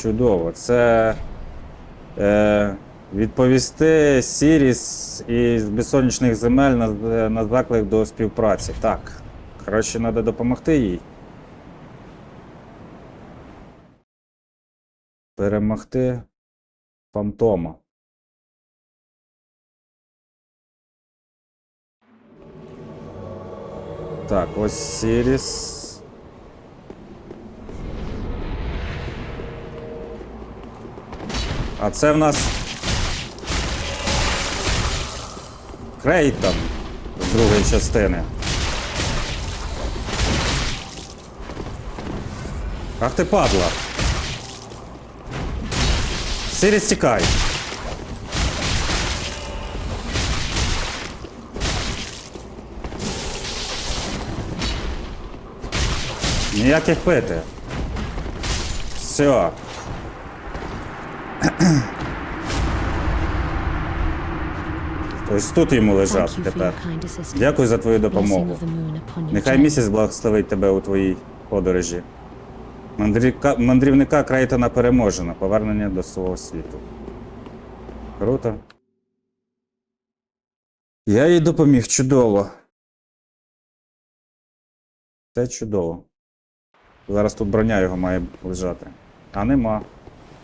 Чудово. Це е, відповісти Сіріс із безсонячних земель на, на заклик до співпраці. Так. Коротше, треба допомогти їй. Перемогти фантома. Так, ось Сіріс. А це в нас. Крейтон з другої частини. Ах ти падла. Сіріс тікай. Ніяких пити. Все. Ось тут йому for тепер. Дякую за твою допомогу. Нехай місяць благословить тебе у твоїй подорожі. Мандрівка, мандрівника Крейтона переможено. Повернення до свого світу. Круто. Я їй допоміг чудово. Це чудово. Зараз тут броня його має лежати. А нема.